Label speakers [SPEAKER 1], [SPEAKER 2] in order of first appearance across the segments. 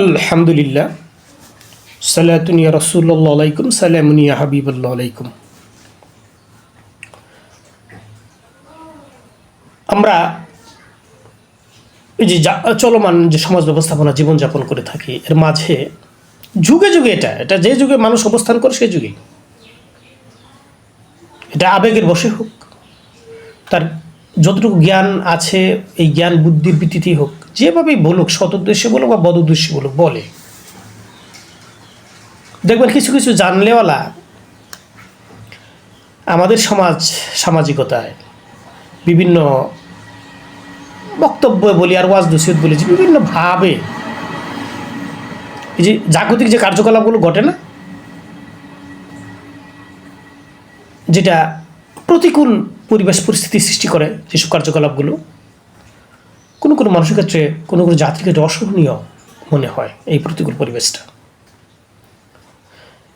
[SPEAKER 1] আলহামদুলিল্লাহ। সালাতুনিয়া রসুল্লাহ আলাইকুম সালামুনিয়া হাবিবুল্লাহ আলাইকুম। আমরা এই যে চলমান যে সমাজ ব্যবস্থাপনা, জীবনযাপন করে থাকি, এর মাঝে যুগে যুগে এটা এটা যে যুগে মানুষ অবস্থান করে সেই যুগে এটা আবেগের বসে হোক, তার যতটুকু জ্ঞান আছে, এই জ্ঞান, বুদ্ধির ভিত্তিতেই হোক যেভাবেই বলুক সৎ উদ্দেশ্যে বলুক বা বদ উদ্দেশ্যে বলুক, বলে। দেখবেন কিছু কিছু জানলেওয়ালা আমাদের সমাজ, সামাজিকতায় বিভিন্ন বক্তব্য বলি আর ওয়াজ নসিহত বলি, যে বিভিন্নভাবে এই যে জাগতিক যে কার্যকলাপগুলো ঘটে না, যেটা প্রতিকূল পরিবেশ, পরিস্থিতি সৃষ্টি করে যেসব কার্যকলাপগুলো কোনো মানুষের ক্ষেত্রে কোনো কোনো ক্ষেত্রে অসহনীয় মনে হয় এই প্রতিকূল পরিবেশটা।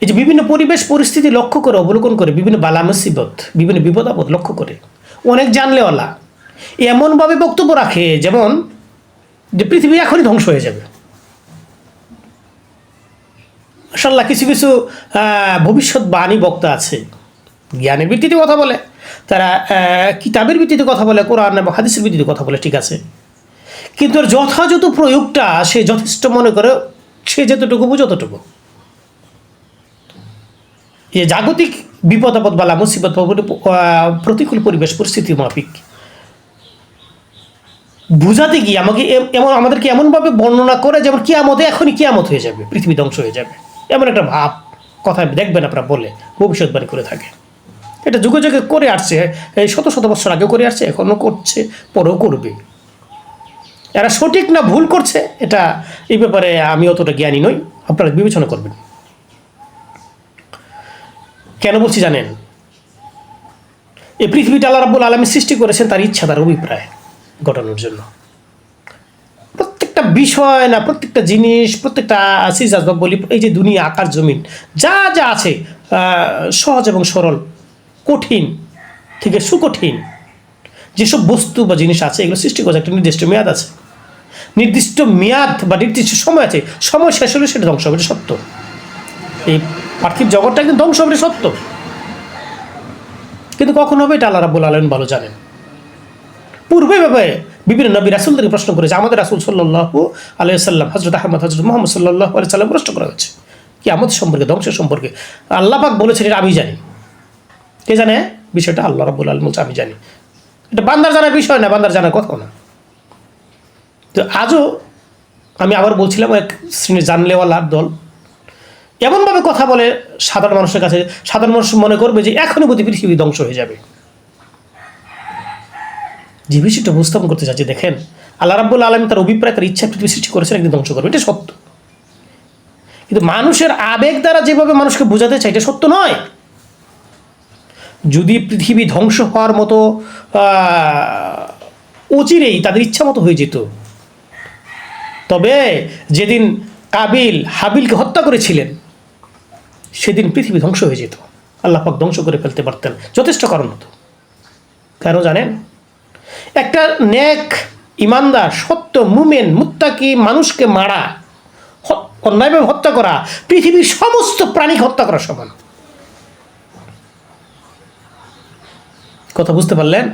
[SPEAKER 1] এই যে বিভিন্ন পরিবেশ পরিস্থিতি লক্ষ্য করে, অবলোকন করে, বিভিন্ন বালা মুসিবত বিভিন্ন বিপদ লক্ষ্য করে, অনেক জানলেওয়ালা এমনভাবে বক্তব্য রাখে যেমন যে পৃথিবী এখনই ধ্বংস হয়ে যাবে। মাসাল্লাহ কিছু কিছু ভবিষ্যৎবাণী বক্তা আছে, জ্ঞানের ভিত্তিতে কথা বলে, তারা কিতাবের ভিত্তিতে কথা বলে, কোরআন এবং হাদিসের ভিত্তিতে কথা বলে, ঠিক আছে। কিন্তু এর যথাযথ প্রয়োগটা সে যথেষ্ট মনে করে, সে যতটুকু বুঝে ততটুকু। যে জাগতিক বিপদ, আপদ, বালা, মুসিবত প্রতিকূল পরিবেশ, পরিস্থিতি মাফিক। বুঝাতে গিয়ে আমাকে এমন, আমাদেরকে এমনভাবে বর্ণনা করে যেমন কিয়ামতে, এখনই কিয়ামত হয়ে যাবে, পৃথিবী ধ্বংস হয়ে যাবে। এমন একটা ভাব, কথা দেখবেন আপনারা বলে ভবিষ্যৎবাণী করে থাকে। এটা যুগে যুগে করে আসছে শত শত বছর আগেও করে আসছে, এখনও করছে, পরেও করবে। এরা সঠিক না ভুল করছে, এটা এই ব্যাপারে আমি অতটা জ্ঞানী নই, আপনারা বিবেচনা করবেন। কেন বলছি জানেন? এই পৃথিবীটা আল্লাহ রাব্বুল আলমী সৃষ্টি করেছেন তার ইচ্ছা, তার অভিপ্রায় ঘটানোর জন্য। প্রত্যেকটা বিষয় না, প্রত্যেকটা জিনিস, প্রত্যেকটা সিজ আসবাব বলি, এই যে দুনিয়া, আকার, জমিন, যা যা আছে সহজ এবং সরল, কঠিন থেকে সুকঠিন, যেসব বস্তু বা জিনিস আছে, এগুলো সৃষ্টি করেছে একটা নির্দিষ্ট মেয়াদ আছে। নির্দিষ্ট মেয়াদ বা নির্দিষ্ট সময় আছে, সময় শেষ হলে সেটা ধ্বংস হবে সত্য। এই পার্থিব জগৎটা কিন্তু ধ্বংস হবে সত্য। কিন্তু কখন হবে, এটা আল্লাহ রাবুল আলম ভালো জানেন। পূর্বে ভাবে বিভিন্ন নবী রাসুলদেরকে প্রশ্ন করেছে, আমাদের রাসুল সাল্লাহু আলাইসাল্লাম হজরত আহমদ হজরত মোহাম্মদ সাল্লাহ আলি সাল্লাম প্রশ্ন করা হয়েছে। কি আমাদের সম্পর্কে, ধ্বংসের সম্পর্কে? আল্লাহ পাক বলেছেন, এটা আমি জানি। কে জানে? বিষয়টা আল্লাহ রাবুল আলম বলছে, আমি জানি। এটা বান্দার জানার বিষয় না, বান্দার জানার কথা না। তো আজও আমি আবার বলছিলাম এক শ্রেণির জানলেওয়ালার দল। এমনভাবে কথা বলে সাধারণ মানুষের কাছে, সাধারণ মানুষ মনে করবে যে এখনই প্রতি পৃথিবী ধ্বংস হয়ে যাবে। যে বিষয়টা উপস্থাপন করতে চাচ্ছি, দেখেন, আল্লাহ রাব্বুল আলম তার অভিপ্রায়, তার ইচ্ছা পৃথিবী সৃষ্টি করেছেন, একদিন ধ্বংস করবে। এটা সত্য। কিন্তু মানুষের আবেগ দ্বারা যেভাবে মানুষকে বোঝাতে চায়, এটা সত্য নয়। যদি পৃথিবী ধ্বংস হওয়ার মতো অচিরেই তাদের ইচ্ছা মতো হয়ে যেত তবে যেদিন কাবিল হাবিলকে হত্যা করেছিলেন, সেদিন পৃথিবী ধ্বংস হয়ে যেত। আল্লাহ পাক ধ্বংস করে ফেলতে পারতেন। যথেষ্ট কারণ হতো। কেন জানেন, একটা নেক ইমানদার, সত্য মুমেন, মুত্তাকি মানুষকে মারা অন্যায়ভাবে হত্যা করা, পৃথিবীর সমস্ত প্রাণীকে হত্যা করা সমান। কথা বুঝতে পারলেন?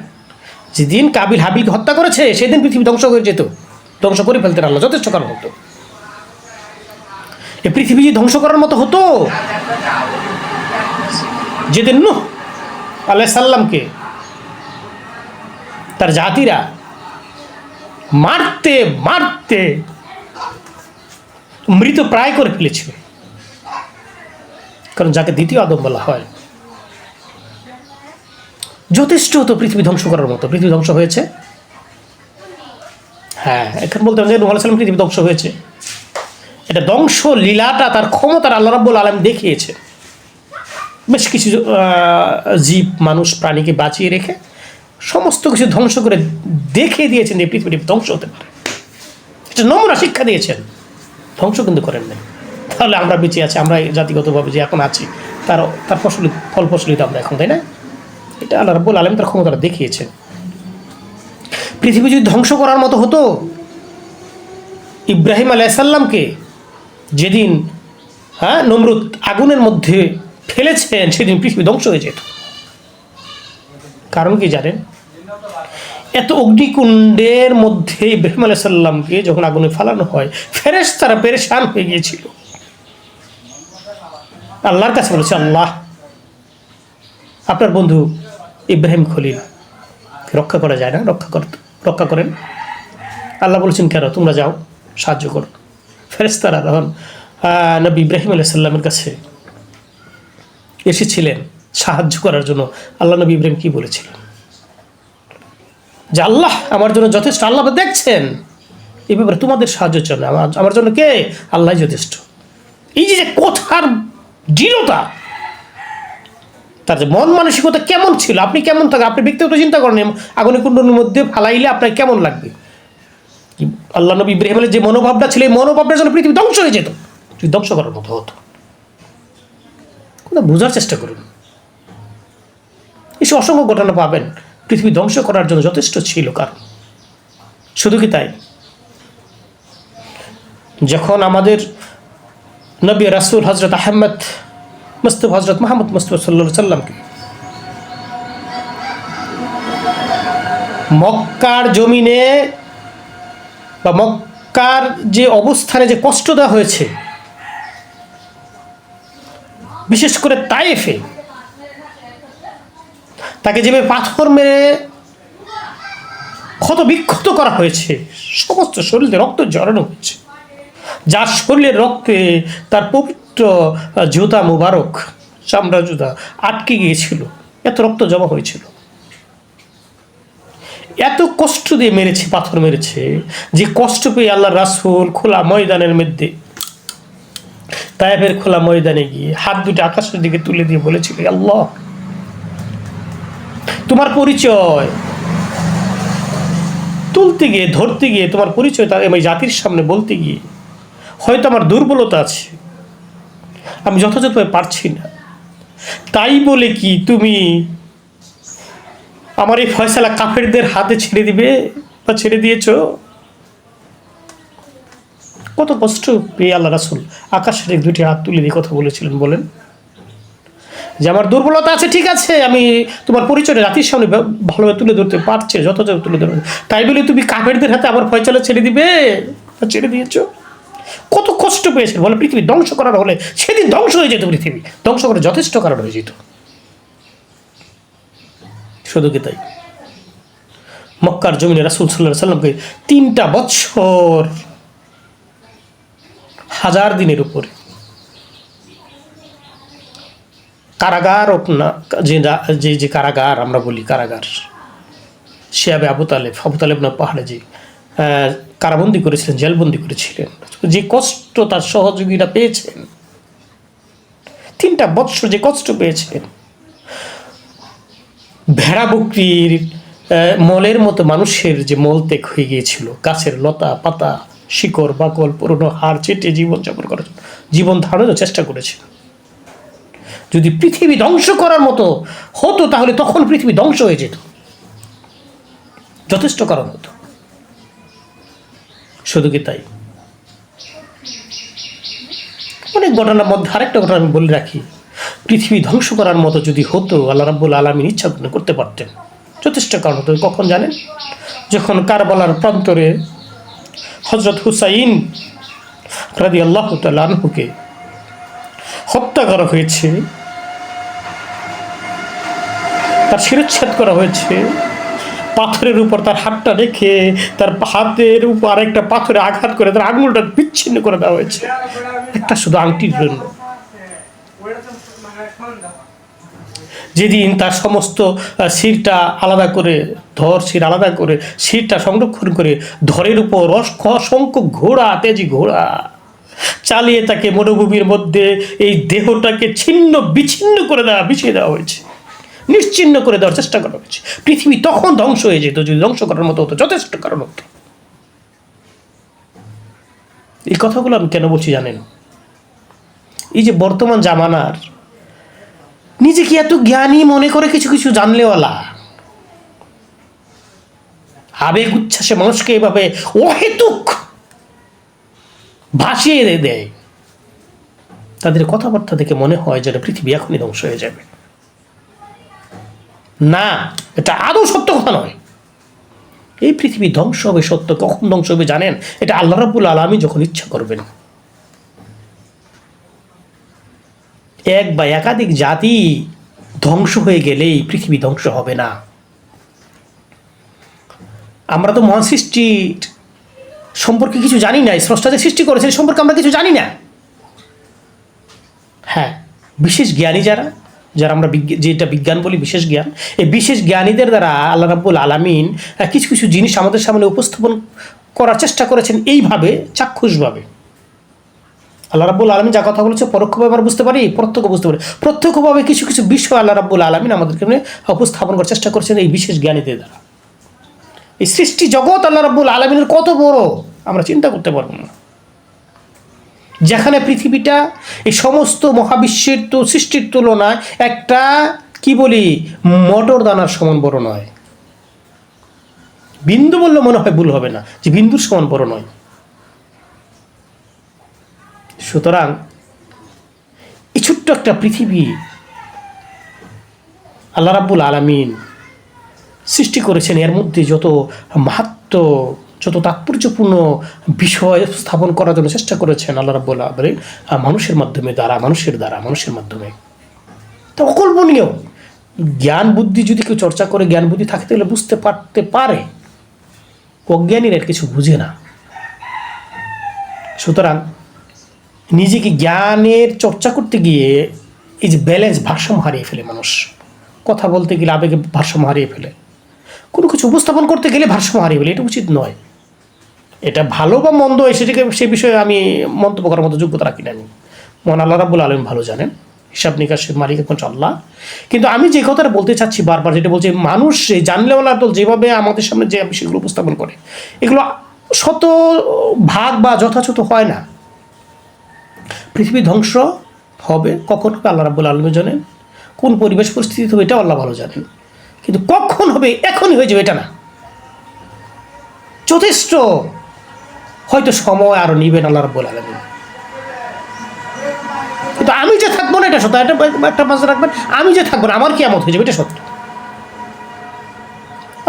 [SPEAKER 1] যেদিন কাবিল হাবিলকে হত্যা করেছে, সেদিন পৃথিবী ধ্বংস হয়ে যেত। ধ্বংস করে ফেলতেন আল্লাহ, যথেষ্ট কারণ হতো। এ পৃথিবী ধ্বংস করার মতো হতো, যেদিন নুহ আল্লাহ সাল্লামকে তার জাতিরা মারতে মারতে মৃত প্রায় করে ফেলেছিল। কারণ যাকে দ্বিতীয় আদম বলা হয়। যথেষ্ট হতো পৃথিবী ধ্বংস করার মতো। পৃথিবী ধ্বংস হয়েছে। হ্যাঁ এখন বলতে হবে যে নুহ পৃথিবী ধ্বংস হয়েছে। এটা ধ্বংস লীলাটা তার ক্ষমতার আল্লাহ রাব্বুল আলম দেখিয়েছে। বেশ কিছু জীব, মানুষ, প্রাণীকে বাঁচিয়ে রেখে সমস্ত কিছু ধ্বংস করে দেখিয়ে দিয়েছেন যে পৃথিবী ধ্বংস হতে পারে। এটা নমুনা শিক্ষা দিয়েছেন। ধ্বংস কিন্তু করেন নাই। তাহলে আমরা বেঁচে আছি, আমরা জাতিগতভাবে যে এখন আছি, তার তার ফসল, ফল ফসলিত আমরা এখন, তাই না? এটা আল্লাহ রাব্বুল আলম তার ক্ষমতাটা দেখিয়েছেন। পৃথিবী যদি ধ্বংস করার মতো হতো, ইব্রাহিম আলাইসাল্লামকে যেদিন হ্যাঁ নমরুদ আগুনের মধ্যে ফেলেছেন সেদিন পৃথিবী ধ্বংস হয়ে যেত। কারণ কি জানেন? এত অগ্নিকুণ্ডের মধ্যে ইব্রাহিম আলাহ সাল্লামকে যখন আগুনে ফালানো হয় ফেরেস তারা পেরেশান হয়ে গিয়েছিল। আল্লাহর কাছে বলেছে, আল্লাহ, আপনার বন্ধু ইব্রাহিম খলিল, রক্ষা করা যায় না, রক্ষা কর রক্ষা করেন। আল্লাহ বলেছেন, কেন? তোমরা যাও, সাহায্য করো। ফেরেস্তারা তখন নবী ইব্রাহিম আলাহ সাল্লামের কাছে এসেছিলেন সাহায্য করার জন্য। আল্লাহ নবী ইব্রাহিম কি বলেছিলেন? যে, আল্লাহ আমার জন্য যথেষ্ট, আল্লাহ দেখছেন। এই ব্যাপারে তোমাদের সাহায্য না। আমার জন্য কে? আল্লাহ যথেষ্ট। এই যে কথার দৃঢ়তা তার যে মন মানসিকতা কেমন ছিল? আপনি কেমন থাকে আপনি ব্যক্তিগত চিন্তা করেন আগুনে কুণ্ডলের মধ্যে ফালাইলে আপনার কেমন লাগবে? আল্লাহ নবী ইব্রাহিমের যে মনোভাবটা ছিল, এই মনোভাবটার জন্য পৃথিবী ধ্বংস হয়ে যেত। যদি ধ্বংস করার মতো হতো। বোঝার চেষ্টা করুন। এসব অসংখ্য ঘটনা পাবেন। পৃথিবী ধ্বংস করার জন্য যথেষ্ট ছিল কারণ। শুধু কি তাই? যখন আমাদের নবী রাসুল হজরত আহমদ মস্তফ হজরত মাহমুদ মুস্তফা সাল্লা সাল্লামকে। মক্কার জমিনে বা মক্কার যে অবস্থানে যে কষ্ট দেওয়া হয়েছে, বিশেষ করে তাইফে তাকে যেভাবে পাথর মেরে ক্ষত বিক্ষত করা হয়েছে, সমস্ত শরীরে রক্ত জড়ানো হয়েছে। যার শরীরের রক্তে তার পবিত্র জুতা মুবারক, চামড়া জুতা আটকে গিয়েছিল। এত রক্ত জমা হয়েছিল। এত কষ্ট দিয়ে মেরেছে, পাথর মেরেছে, যে কষ্ট পেয়ে আল্লাহ রাসুল খোলা ময়দানের মধ্যে, তায়েফের খোলা ময়দানে গিয়ে হাত দুটো আকাশের দিকে তুলে দিয়ে বলেছিল আল্লাহ, তোমার পরিচয় তুলতে গিয়ে, ধরতে গিয়ে, তোমার পরিচয় তার আমি জাতির সামনে বলতে গিয়ে হয়তো আমার দুর্বলতা আছে। আমি যথাযথভাবে পারছি না। তাই বলে কি তুমি আমার এই ফয়সালা কাফেরদের হাতে ছেড়ে দিবে বা ছেড়ে দিয়েছ? কত কষ্ট পেয়ে আল্লাহ রাসুল। আকাশের দুটি হাত তুলে দিয়ে কথা বলেছিলেন, বলেন। যে আমার দুর্বলতা আছে, ঠিক আছে, আমি তোমার পরিচয় জাতির সামনে ভালোভাবে তুলে ধরতে পারছে, যথাযথ তুলে ধরতে তাই বলে তুমি কাফেরদের হাতে আমার ফয়সালা ছেড়ে দিবে বা ছেড়ে দিয়েছ? কত কষ্ট পেয়েছেন? বলে পৃথিবী ধ্বংস করার হলে সেদিন ধ্বংস হয়ে যেত পৃথিবী। ধ্বংস করার যথেষ্ট কারণ হয়ে যেত। শুধু কি তাই? মক্কার জমিনে রাসুল সাল্লাহ সাল্লামকে তিনটা বছর, হাজার দিনের উপরে কারাগার না, যে যে যে কারাগার আমরা বলি কারাগার শিয়াবে আবু তালেব। আবু তালেব না পাহাড়ে যে কারাবন্দি করেছিলেন, জেলবন্দি করেছিলেন। যে কষ্ট তার সহযোগীরা পেয়েছেন, তিনটা বৎসর যে কষ্ট পেয়েছেন ভেড়া বকরির মলের মতো মানুষের যে মলত্যাগ হয়ে গিয়েছিল, গাছের লতা, পাতা, শিকড়, বাকল, পুরনো হাড় চেটে জীবনযাপন করার জীবন ধারণের চেষ্টা করেছে যদি পৃথিবী ধ্বংস করার মতো হতো, তাহলে তখন পৃথিবী ধ্বংস হয়ে যেত। যথেষ্ট কারণ হতো। শুধু কি তাই? অনেক ঘটনার মধ্যে আরেকটা ঘটনা আমি বলে রাখি। পৃথিবী ধ্বংস করার মতো যদি হতো, আল্লাহ রাব্বুল আলমিন ইচ্ছা করতে পারতেন। যথেষ্ট কারণ হতো। কখন জানেন? যখন কারবালার প্রান্তরে হজরত হুসাইন রাদি আল্লাহ আনহুকে হত্যা করা হয়েছে, তার শিরচ্ছেদ করা হয়েছে পাথরের উপর তার হাতটা রেখে তার হাতের উপর আরেকটা পাথরে আঘাত করে তার আঙুলটা বিচ্ছিন্ন করে দেওয়া হয়েছে। একটা শুধু আংটির জন্য। যেদিন তার সমস্ত শিরটা আলাদা করে, ধর শির আলাদা করে, শিরটা সংরক্ষণ করে ধরের উপর অসংখ্য ঘোড়া, তেজি ঘোড়া চালিয়ে তাকে মরুভূমির মধ্যে এই দেহটাকে ছিন্ন, বিচ্ছিন্ন করে দেওয়া, বিছিয়ে দেওয়া হয়েছে। নিশ্চিন্ন করে দেওয়ার চেষ্টা করা হয়েছে। পৃথিবী তখন ধ্বংস হয়ে যেত, যদি ধ্বংস করার মতো হতো, যথেষ্ট কারণ হতো। এই কথাগুলো আমি কেন বলছি জানেন? এই যে বর্তমান জামানার, নিজেকে এত জ্ঞানী মনে করে কিছু কিছু জানলেওয়ালা, আবেগ উচ্ছ্বাসে মানুষকে এভাবে অহেতুক ভাসিয়ে দেয়, তাদের কথাবার্তা থেকে মনে হয় যেন পৃথিবী এখনই ধ্বংস হয়ে যাবে। না, এটা আদৌ সত্য কথা নয়। এই পৃথিবী ধ্বংস হবে সত্য, কখন ধ্বংস হবে জানেন? এটা আল্লাহ রাবুল আলমী যখন ইচ্ছা করবেন। এক বা একাধিক জাতি ধ্বংস হয়ে গেলেই পৃথিবী ধ্বংস হবে না। আমরা তো মহান সৃষ্টির সম্পর্কে কিছু জানি না স্রষ্টা যে সৃষ্টি করেছে সম্পর্কে আমরা কিছু জানি না। হ্যাঁ বিশেষ জ্ঞানী যারা যারা আমরা যেটা বিজ্ঞান বলি, বিশেষ জ্ঞান, এই বিশেষ জ্ঞানীদের দ্বারা আল্লাহ রাব্বুল আলামিন কিছু কিছু জিনিস আমাদের সামনে উপস্থাপন করার চেষ্টা করেছেন এইভাবে, চাক্ষুষভাবে। আল্লাহ রাব্বুল আলমিন যা কথা বলেছে, পরোক্ষভাবে আমরা বুঝতে পারি, প্রত্যক্ষ বুঝতে পারি। প্রত্যক্ষভাবে কিছু কিছু বিষয় আল্লাহ রাব্বুল আলমিন আমাদেরকে উপস্থাপন করার চেষ্টা করেছেন এই বিশেষ জ্ঞানীদের দ্বারা। এই সৃষ্টি জগৎ আল্লাহ রাব্বুল আলমিনের কত বড়, আমরা চিন্তা করতে পারব না। যেখানে পৃথিবীটা এই সমস্ত মহাবিশ্বের তো সৃষ্টির তুলনায় একটা, কি বলি, মটর দানার সমান বড় নয়। বিন্দু বললে মনে হয় ভুল হবে না, যে বিন্দুর সমান বড় নয়। সুতরাং এই ছোট্ট একটা পৃথিবী আল্লাহ রাব্বুল আলামিন সৃষ্টি করেছেন, এর মধ্যে যত মাহাত্ম যত তাৎপর্যপূর্ণ বিষয় স্থাপন করার জন্য চেষ্টা করেছেন আল্লাহ আলামিন আহ, মানুষের মাধ্যমে দ্বারা মানুষের দ্বারা মানুষের মাধ্যমে। তা অকল্পনীয়। জ্ঞান বুদ্ধি যদি কেউ চর্চা করে জ্ঞান বুদ্ধি থাকে তাহলে বুঝতে পারতে পারে। অজ্ঞানীরা কিছু বুঝে না। সুতরাং নিজেকে জ্ঞানের চর্চা করতে গিয়ে এই যে ব্যালেন্স ভারসাম্য হারিয়ে ফেলে মানুষ। কথা বলতে গেলে আবেগে ভারসাম্য হারিয়ে ফেলে। কোনো কিছু উপস্থাপন করতে গেলে ভারসাম্য হারিয়ে ফেলে এটা উচিত নয়। এটা ভালো বা মন্দ সেটাকে, সে বিষয়ে আমি মন্তব্য করার মতো যোগ্যতা রাখি না আমি। মহান আল্লাহ রাবুল আলম ভালো জানেন। হিসাব নিকাশের মালিক এখন আল্লাহ। কিন্তু আমি যে কথাটা বলতে চাচ্ছি বারবার, যেটা বলছি, মানুষ জানলেওয়ালা দল যেভাবে আমাদের সামনে যে বিষয়গুলো উপস্থাপন করে, এগুলো শত ভাগ বা যথাযথ হয় না। পৃথিবী ধ্বংস হবে, কখন হবে আল্লাহ রাবুল আলমী জানেন। কোন পরিবেশ পরিস্থিতি হবে এটাও আল্লাহ ভালো জানেন। কিন্তু কখন হবে, এখনই হয়ে যাবে এটা না। যথেষ্ট হয়তো সময় আরও নিবেন আল্লাহ রাবুল আলমী কিন্তু আমি যে থাকব না, এটা সত্য। এটা একটা মাঝে রাখবেন, আমি যে থাকব না, আমার কি এমন হয়ে যাবে? এটা সত্য।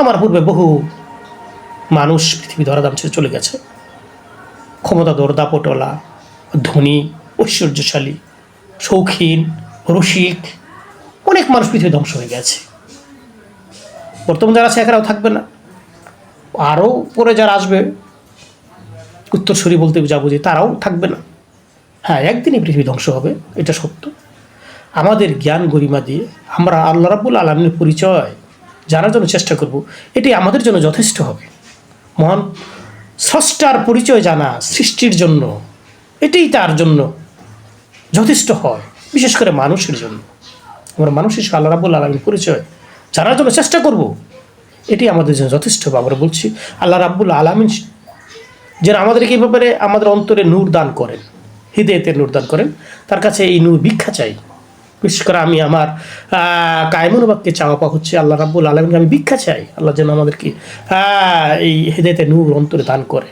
[SPEAKER 1] আমার পূর্বে বহু মানুষ পৃথিবী ধরাধাম ছেড়ে চলে গেছে। ক্ষমতাধর দাপটলা ধনী, ঐশ্বর্যশালী, শৌখিন, রসিক, অনেক মানুষ পৃথিবী ধ্বংস হয়ে গেছে। বর্তমান যারা আছে, একারাও থাকবে না। আরও পরে যারা আসবে উত্তরসূরি বলতে যা বুঝি তারাও থাকবে না। হ্যাঁ একদিনই পৃথিবী ধ্বংস হবে, এটা সত্য। আমাদের জ্ঞান গরিমা দিয়ে আমরা আল্লাহ রাবুল আলমের পরিচয় জানার জন্য চেষ্টা করব, এটি আমাদের জন্য যথেষ্ট হবে। মহান স্রষ্টার পরিচয় জানা সৃষ্টির জন্য, এটাই তার জন্য যথেষ্ট হয়, বিশেষ করে মানুষের জন্য। আমরা মানুষ হিসেবে আল্লাহ রাবুল আলমীর পরিচয় জানার জন্য চেষ্টা করব, এটি আমাদের জন্য যথেষ্ট হবে। আমরা বলছি, আল্লাহ রাব্বুল আলমিন যেন আমাদেরকে এই ব্যাপারে আমাদের অন্তরে নূর দান করেন হৃদয়তে নূর দান করেন, তার কাছে এই নূর ভিক্ষা চাই। বিশেষ করে আমি আমার কায়মনোবাক্যে চাওয়া পাওয়া হচ্ছে, আল্লাহ রাব্বুল আলমকে আমি ভিক্ষা চাই, আল্লাহ যেন আমাদেরকে এই হৃদয়তে নূর অন্তরে দান করে।